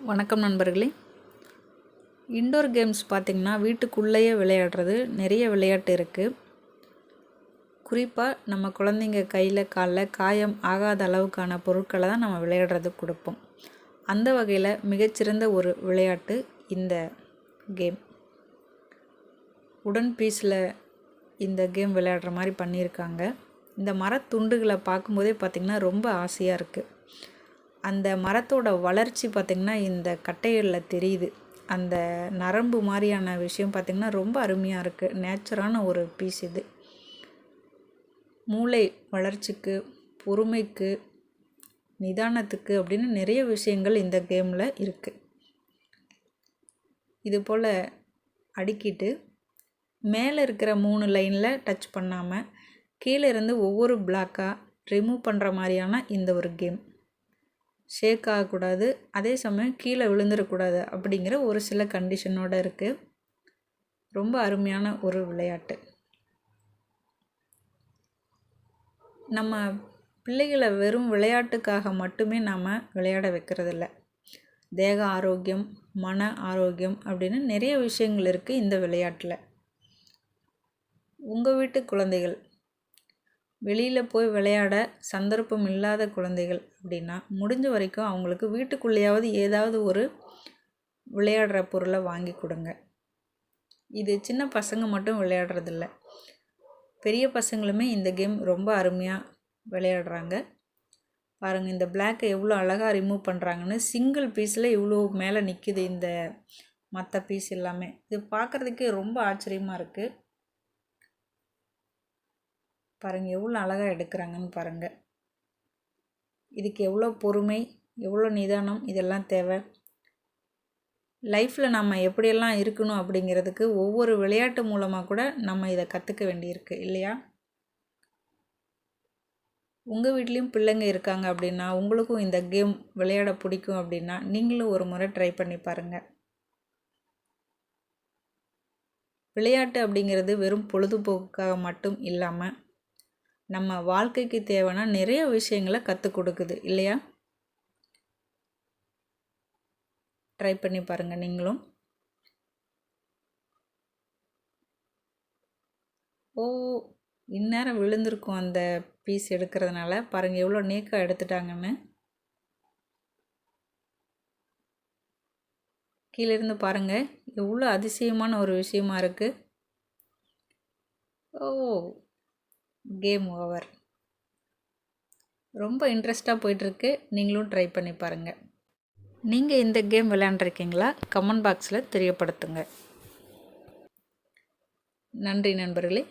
வணக்கம் நண்பர்களே. Indoor games பார்த்திங்கன்னா வீட்டுக்குள்ளேயே விளையாடுறது நிறைய விளையாட்டு இருக்குது குறிப்பாக நம்ம குழந்தைங்க கையில் காலில் காயம் ஆகாத அளவுக்கான பொருட்களை தான் நம்ம விளையாடுறதுக்கு கொடுப்போம். அந்த வகையில் மிகச்சிறந்த ஒரு விளையாட்டு இந்த கேம். உடன் பீஸில் இந்த கேம் விளையாடுற மாதிரி பண்ணியிருக்காங்க. இந்த மரத்துண்டுகளை பார்க்கும்போதே பார்த்திங்கன்னா ரொம்ப ஆசையாக இருக்குது அந்த மரத்தோட வளர்ச்சி பார்த்திங்கன்னா இந்த கட்டைகளில் தெரியுது. அந்த நரம்பு மாதிரியான விஷயம் பார்த்திங்கன்னா ரொம்ப அருமையாக இருக்குது நேச்சரான ஒரு பீஸ் இது. மூளை வளர்ச்சிக்கு பொறுமைக்கு நிதானத்துக்கு அப்படின்னு நிறைய விஷயங்கள் இந்த கேமில் இருக்குது இது போல் அடுக்கிட்டு மேலே இருக்கிற மூணு லைனில் டச் பண்ணாமல் கீழே இருந்து ஒவ்வொரு பிளாக்காக ரிமூவ் பண்ணுற மாதிரியான இந்த ஒரு கேம் ஷேக் ஆகக்கூடாது அதே சமயம் கீழே விழுந்துடக்கூடாது அப்படிங்கிற ஒரு சில கண்டிஷனோடு இருக்குது ரொம்ப அருமையான ஒரு விளையாட்டு. நம்ம பிள்ளைகளை வெறும் விளையாட்டுக்காக மட்டுமே நாம் விளையாட வைக்கிறதில்ல. தேக ஆரோக்கியம் மன ஆரோக்கியம் அப்படின்னு நிறைய விஷயங்கள் இருக்குது இந்த விளையாட்டில். உங்கள் வீட்டு குழந்தைகள் வெளியில் போய் விளையாட சந்தர்ப்பம் இல்லாத குழந்தைகள் அப்படின்னா முடிஞ்ச வரைக்கும் அவங்களுக்கு வீட்டுக்குள்ளேயாவது ஏதாவது ஒரு விளையாடுற பொருளை வாங்கி கொடுங்க. இது சின்ன பசங்க மட்டும் விளையாடுறதில்ல. பெரிய பசங்களுமே இந்த கேம் ரொம்ப அருமையாக விளையாடுறாங்க. பாருங்கள் இந்த பிளாக்கை எவ்வளோ அழகாக ரிமூவ் பண்ணுறாங்கன்னு சிங்கிள் பீஸில் இவ்வளோ மேலே நிற்கிது இந்த மற்ற பீஸ் எல்லாமே. இது பார்க்குறதுக்கே ரொம்ப ஆச்சரியமாக இருக்குது பாருங்கள் எவ்வளோ அழகாக எடுக்கிறாங்கன்னு பாருங்கள் இதுக்கு எவ்வளோ பொறுமை எவ்வளோ நிதானம் இதெல்லாம் தேவை. லைஃப்பில் நம்ம எப்படியெல்லாம் இருக்கணும் அப்படிங்கிறதுக்கு ஒவ்வொரு விளையாட்டு மூலமாக கூட நம்ம இதை கற்றுக்க வேண்டியிருக்கு இல்லையா? உங்கள் வீட்லேயும் பிள்ளைங்க இருக்காங்க அப்படின்னா உங்களுக்கும் இந்த கேம் விளையாட பிடிக்கும் அப்படின்னா நீங்களும் ஒரு முறை ட்ரை பண்ணி பாருங்கள் விளையாட்டு அப்படிங்கிறது வெறும் பொழுதுபோக்குக்காக மட்டும் இல்லாமல் நம்ம வாழ்க்கைக்கு தேவைன்னா நிறைய விஷயங்களை கற்றுக் கொடுக்குது இல்லையா? ட்ரை பண்ணி பாருங்கள் நீங்களும். ஓ இந்நேரம் விழுந்திருக்கும் அந்த பீஸ் எடுக்கிறதுனால பாருங்கள் எவ்வளோ நீக்கம் எடுத்துட்டாங்கன்னு. கீழேருந்து பாருங்கள் எவ்வளோ அதிசயமான ஒரு விஷயமா இருக்குது ஓ கேம் ஓவர் ரொம்ப இன்ட்ரெஸ்ட்டாக போயிட்டுருக்கு. நீங்களும் ட்ரை பண்ணி பாருங்கள் நீங்கள் இந்த கேம் விளையாண்டுருக்கீங்களா? கமெண்ட் பாக்ஸில் தெரியப்படுத்துங்க. நன்றி நண்பர்களே.